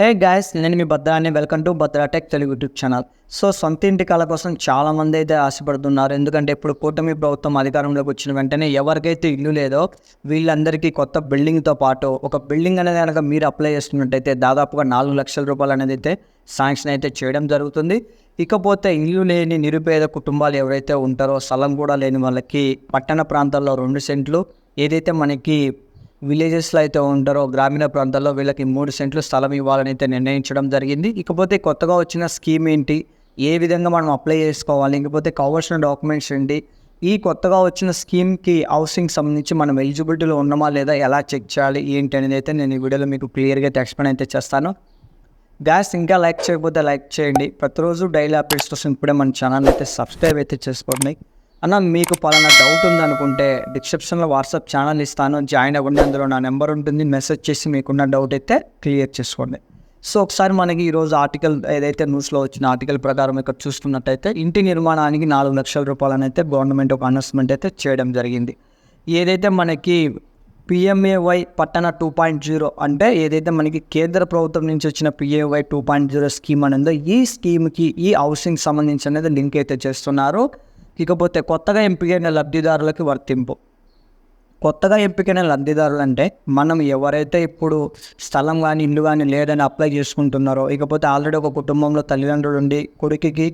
Hey guys నేను మీ భద్ర అని welcome to Bhadra tech Telugu YouTube channel. So సొంత ఇంటి కళ కోసం చాలామంది అయితే ఆశపడుతున్నారు. ఎందుకంటే ఇప్పుడు కూటమి ప్రభుత్వం అధికారంలోకి వచ్చిన వెంటనే ఎవరికైతే ఇల్లు లేదో వీళ్ళందరికీ కొత్త బిల్డింగ్తో పాటు ఒక బిల్డింగ్ అనేది కనుక మీరు అప్లై చేస్తున్నట్టయితే దాదాపుగా నాలుగు లక్షల రూపాయలు అనేది అయితే శాంక్షన్ అయితే చేయడం జరుగుతుంది. ఇకపోతే ఇల్లు లేని నిరుపేద కుటుంబాలు ఎవరైతే ఉంటారో స్థలం కూడా లేని వాళ్ళకి పట్టణ ప్రాంతాల్లో రెండు సెంట్లు ఏదైతే మనకి విలేజెస్లో అయితే ఉంటారో గ్రామీణ ప్రాంతాల్లో వీళ్ళకి మూడు సెంట్లు స్థలం ఇవ్వాలని అయితే నిర్ణయించడం జరిగింది. ఇకపోతే కొత్తగా వచ్చిన స్కీమ్ ఏంటి? ఏ విధంగా మనం అప్లై చేసుకోవాలి? ఇకపోతే కావాల్సిన డాక్యుమెంట్స్ ఏంటి? ఈ కొత్తగా వచ్చిన స్కీమ్కి హౌసింగ్ సంబంధించి మనం ఎలిజిబిలిటీలో ఉన్నామా లేదా? ఎలా చెక్ చేయాలి? ఏంటి అనేది అయితే నేను ఈ వీడియోలో మీకు క్లియర్గా అయితే ఎక్స్ప్లెయిన్ అయితే చేస్తాను. గ్యాస్ ఇంకా లైక్ చేయకపోతే లైక్ చేయండి. ప్రతిరోజు డైలీ అప్డేట్స్ కోసం ఇప్పుడే మన ఛానల్ అయితే సబ్స్క్రైబ్ అయితే చేసుకోండి. అన్న మీకు పలానా డౌట్ ఉందనుకుంటే డిస్క్రిప్షన్లో వాట్సాప్ ఛానల్ ఇస్తాను. జాయిన్ అవ్వండి. అందులో నా నెంబర్ ఉంటుంది. మెసేజ్ చేసి మీకున్న డౌట్ అయితే క్లియర్ చేసుకోండి. సో ఒకసారి మనకి ఈరోజు ఆర్టికల్ ఏదైతే న్యూస్లో వచ్చిన ఆర్టికల్ ప్రకారం ఇక్కడ చూసుకున్నట్టయితే ఇంటి నిర్మాణానికి నాలుగు లక్షల రూపాయలని అయితే గవర్నమెంట్ ఒక అనౌన్స్మెంట్ అయితే చేయడం జరిగింది. ఏదైతే మనకి పిఎంఏవై పట్టణ టూ పాయింట్ జీరో అంటే ఏదైతే మనకి కేంద్ర ప్రభుత్వం నుంచి వచ్చిన PAY two point zero scheme అనేది ఈ స్కీమ్కి ఈ హౌసింగ్ సంబంధించి అనేది లింక్ అయితే చేస్తున్నారు. ఇకపోతే కొత్తగా ఎంపికైన లబ్ధిదారులకి వర్తింపు. కొత్తగా ఎంపికైన లబ్ధిదారులు అంటే మనం ఎవరైతే ఇప్పుడు స్థలం కానీ ఇల్లు కానీ లేదని అప్లై చేసుకుంటున్నారో ఇకపోతే ఆల్రెడీ ఒక కుటుంబంలో తల్లిదండ్రులు ఉండి కొడుకుకి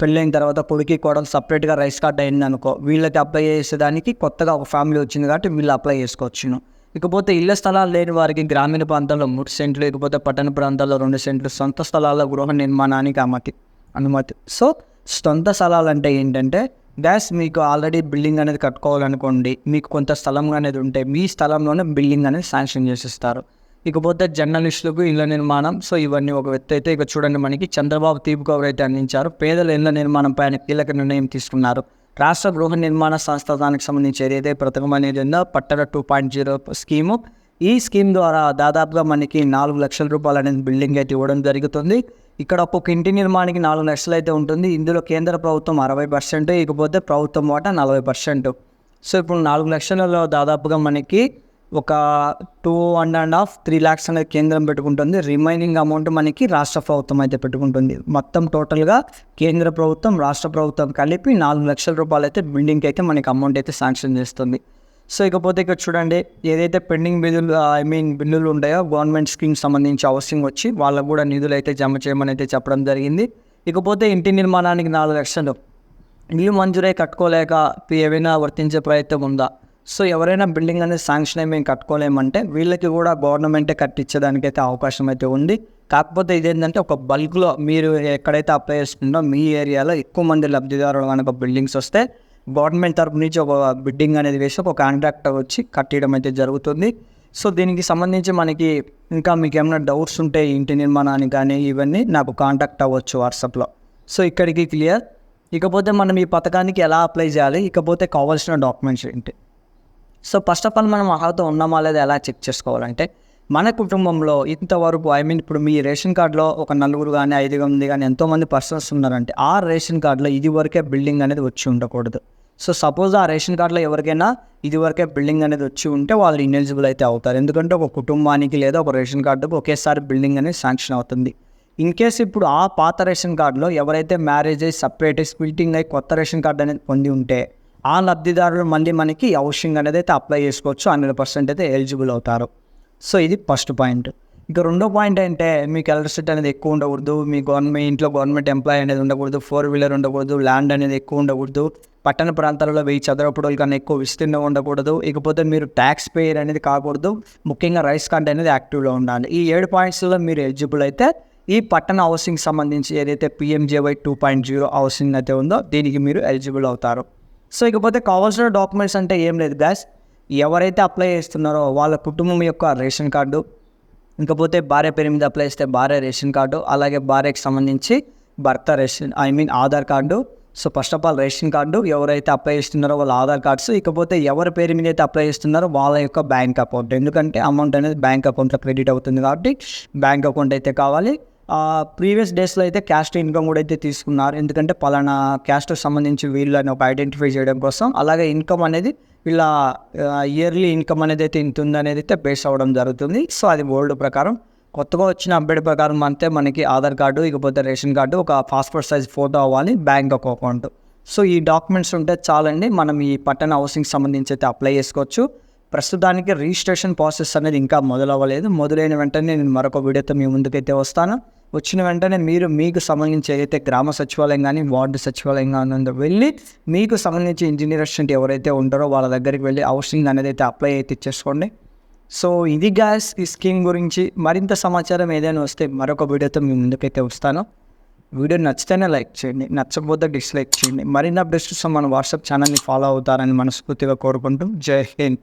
పెళ్ళైన తర్వాత కొడుకు కూడా సపరేట్గా రైస్ కార్డ్ అయింది అనుకో వీళ్ళకి అప్లై చేసేదానికి కొత్తగా ఒక ఫ్యామిలీ వచ్చింది కాబట్టి వీళ్ళు అప్లై చేసుకోవచ్చును. ఇకపోతే ఇళ్ళ స్థలాలు లేని వారికి గ్రామీణ ప్రాంతాల్లో మూడు సెంట్లు ఇకపోతే పట్టణ ప్రాంతాల్లో రెండు సెంట్లు సొంత స్థలాల గృహ నిర్మాణానికి అనుమతి అనుమతి. సో సొంత స్థలాలు అంటే ఏంటంటే డాష్ మీకు ఆల్రెడీ బిల్డింగ్ అనేది కట్టుకోవాలనుకోండి మీకు కొంత స్థలం అనేది ఉంటే మీ స్థలంలోనే బిల్డింగ్ అనేది శాంక్షన్ చేసిస్తారు. ఇకపోతే జర్నలిస్టులకు ఇళ్ళ నిర్మాణం సో ఇవన్నీ ఒక వ్యక్తి అయితే ఇక చూడండి మనకి చంద్రబాబు తీపి కవర్ అయితే అందించారు పేదల ఇళ్ళ నిర్మాణం పైన కీలక నిర్ణయం తీసుకున్నారు. రాష్ట్ర గృహ నిర్మాణ సంస్థ దానికి సంబంధించి ఏదైతే పథకం అనేది ఉందో పట్టణ టూ పాయింట్ జీరో స్కీము. ఈ స్కీమ్ ద్వారా దాదాపుగా మనకి నాలుగు లక్షల రూపాయలు అనేది బిల్డింగ్ అయితే ఇవ్వడం జరుగుతుంది. ఇక్కడ ఒక్కొక్క ఇంటి నిర్మాణానికి నాలుగు లక్షలు అయితే ఉంటుంది. ఇందులో కేంద్ర ప్రభుత్వం అరవై పర్సెంట్ ఇకపోతే ప్రభుత్వం వాటా నలభై పర్సెంట్. సో ఇప్పుడు నాలుగు లక్షలలో దాదాపుగా మనకి ఒక two and and half three lakhs అనేది కేంద్రం పెట్టుకుంటుంది. రిమైనింగ్ అమౌంట్ మనకి రాష్ట్ర ప్రభుత్వం అయితే పెట్టుకుంటుంది. మొత్తం టోటల్గా కేంద్ర ప్రభుత్వం రాష్ట్ర ప్రభుత్వం కలిపి నాలుగు లక్షల రూపాయలు అయితే బిల్డింగ్కి అయితే మనకి అమౌంట్ అయితే శాంక్షన్ చేస్తుంది. సో ఇకపోతే ఇక్కడ చూడండి ఏదైతే పెండింగ్ బిల్లులు ఐ మీన్ బిల్లులు ఉంటాయో గవర్నమెంట్ స్కీమ్ సంబంధించి హౌసింగ్ వచ్చి వాళ్ళకు కూడా నిధులు అయితే జమ చేయమని అయితే చెప్పడం జరిగింది. ఇకపోతే ఇంటి నిర్మాణానికి నాలుగు లక్షలు. ఇల్లు మంజూరై కట్టుకోలేక ఏవైనా వర్తించే ప్రయత్నం ఉందా? సో ఎవరైనా బిల్డింగ్ అనేది శాంక్షన్ అయి మేము కట్టుకోలేమంటే వీళ్ళకి కూడా గవర్నమెంటే కట్టించడానికి అయితే అవకాశం అయితే ఉంది. కాకపోతే ఇదేంటంటే ఒక బల్క్లో మీరు ఎక్కడైతే అప్లై చేసుకుందో మీ ఏరియాలో ఎక్కువ మంది లబ్ధిదారులు కనుక బిల్డింగ్స్ వస్తే గవర్నమెంట్ తరపు నుంచి ఒక బిడ్డింగ్ అనేది వేసి ఒక కాంట్రాక్టర్ వచ్చి కట్టడం అయితే జరుగుతుంది. సో దీనికి సంబంధించి మనకి ఇంకా మీకు ఏమైనా డౌట్స్ ఉంటే ఇంటి నిర్మాణానికి కానీ ఇవన్నీ నాకు కాంటాక్ట్ అవ్వచ్చు వాట్సాప్లో సో ఇక్కడికి క్లియర్ ఇకపోతే మనం ఈ పథకానికి ఎలా అప్లై చేయాలి? ఇకపోతే కావాల్సిన డాక్యుమెంట్స్ ఏంటి? సో ఫస్ట్ ఆఫ్ ఆల్ మనం అర్హత ఉన్నామా లేదా ఎలా చెక్ చేసుకోవాలంటే మన కుటుంబంలో ఇంతవరకు ఐ మీన్ ఇప్పుడు మీ రేషన్ కార్డులో ఒక నలుగురు కానీ ఐదు మంది కానీ ఎంతోమంది పర్సన్స్ ఉన్నారంటే ఆ రేషన్ కార్డులో ఇది వరకే బిల్డింగ్ అనేది వచ్చి ఉండకూడదు. సో సపోజ్ ఆ రేషన్ కార్డులో ఎవరికైనా ఇదివరకే బిల్డింగ్ అనేది వచ్చి ఉంటే వాళ్ళు ఇన్ఎలిజిబుల్ అయితే అవుతారు. ఎందుకంటే ఒక కుటుంబానికి లేదా ఒక రేషన్ కార్డుకు ఒకేసారి బిల్డింగ్ అనేది శాంక్షన్ అవుతుంది. ఇన్ కేస్ ఇప్పుడు ఆ పాత రేషన్ కార్డులో ఎవరైతే మ్యారేజ్ అయ్యి సపరేట్ స్ప్లిటింగ్ అయ్యి కొత్త రేషన్ కార్డు అనేది పొంది ఉంటే ఆ లబ్ధిదారులు మళ్ళీ మనకి హౌసింగ్ అనేది అయితే అప్లై చేసుకోవచ్చు. హండ్రెడ్ పర్సెంట్ అయితే ఎలిజిబుల్ అవుతారు. సో ఇది ఫస్ట్ పాయింట్ ఇక రెండో పాయింట్ అంటే మీకు ఎలక్ట్రిసిటీ అనేది ఎక్కువ ఉండకూడదు. మీ గవర్నమెంట్ ఇంట్లో గవర్నమెంట్ ఎంప్లాయ్ అనేది ఉండకూడదు. ఫోర్ వీలర్ ఉండకూడదు. ల్యాండ్ అనేది ఎక్కువ ఉండకూడదు. పట్టణ ప్రాంతాలలో వెయ్యి చదరపుడులు కన్నా ఎక్కువ విస్తీర్ణం ఉండకూడదు. ఇకపోతే మీరు ట్యాక్స్ పేయర్ అనేది కాకూడదు. ముఖ్యంగా రైస్ కార్డ్ అనేది యాక్టివ్లో ఉండాలి. ఈ ఏడు పాయింట్స్లో మీరు ఎలిజిబుల్ అయితే ఈ పట్టణ హౌసింగ్ సంబంధించి ఏదైతే PMJY two point zero housing అయితే ఉందో దీనికి మీరు ఎలిజిబుల్ అవుతారు. సో ఇకపోతే కావాల్సిన డాక్యుమెంట్స్ అంటే ఏం లేదు గ్యాస్ ఎవరైతే అప్లై చేస్తున్నారో వాళ్ళ కుటుంబం యొక్క రేషన్ కార్డు ఇంకపోతే భార్య పేరు మీద అప్లై చేస్తే భార్య రేషన్ కార్డు అలాగే భార్యకి సంబంధించి భర్త ration I mean Aadhaar card so first of all ration card ఎవరైతే అప్లై చేస్తున్నారో వాళ్ళ ఆధార్ కార్డ్స్ ఇకపోతే ఎవరి పేరు మీద అయితే అప్లై చేస్తున్నారో వాళ్ళ యొక్క బ్యాంక్ అకౌంట్. ఎందుకంటే అమౌంట్ అనేది బ్యాంక్ అకౌంట్లో క్రెడిట్ అవుతుంది కాబట్టి బ్యాంక్ అకౌంట్ అయితే కావాలి. ప్రీవియస్ డేస్లో అయితే క్యాస్ట్ ఇన్కమ్ కూడా అయితే తీసుకున్నారు. ఎందుకంటే పలానా క్యాస్ట్కి సంబంధించి వీళ్ళని ఒక ఐడెంటిఫై చేయడం కోసం. అలాగే ఇన్కమ్ అనేది వీళ్ళ ఇయర్లీ ఇన్కమ్ అనేది అయితే ఇంత ఉందనేది అయితే బేస్ అవ్వడం జరుగుతుంది. సో అది ఓల్డ్ ప్రకారం. కొత్తగా వచ్చిన అప్డేట్ ప్రకారం అంతే మనకి ఆధార్ కార్డు ఇకపోతే రేషన్ కార్డు ఒక పాస్పోర్ట్ సైజ్ ఫోటో అవ్వాలి బ్యాంక్ ఒక అకౌంట్. సో ఈ డాక్యుమెంట్స్ ఉంటే చాలండి. మనం ఈ పట్టణ హౌసింగ్ సంబంధించి అయితే అప్లై చేసుకోవచ్చు. ప్రస్తుతానికి రిజిస్ట్రేషన్ ప్రాసెస్ అనేది ఇంకా మొదలవ్వలేదు. మొదలైన వెంటనే నేను మరొక వీడియోతో మీ ముందుకైతే వస్తాను. వచ్చిన వెంటనే మీరు మీకు సంబంధించి ఏదైతే గ్రామ సచివాలయం కానీ వార్డు సచివాలయం కానీ ఉందో వెళ్ళి మీకు సంబంధించి ఇంజనీర్ అసిస్టెంట్ ఎవరైతే ఉంటారో వాళ్ళ దగ్గరికి వెళ్ళి హౌసింగ్ అనేది అయితే అప్లై అయితే ఇచ్చేసుకోండి సో ఇది గ్యాస్ ఈ స్కీమ్ గురించి మరింత సమాచారం ఏదైనా వస్తే మరొక వీడియోతో మీ ముందుకైతే వస్తాను. వీడియో నచ్చితేనే లైక్ చేయండి నచ్చకపోతే డిస్లైక్ చేయండి. మరిన్ని అప్డేట్స్ మన వాట్సాప్ ఛానల్ని ఫాలో అవుతారని మనస్ఫూర్తిగా కోరుకుంటూ జై హింద్.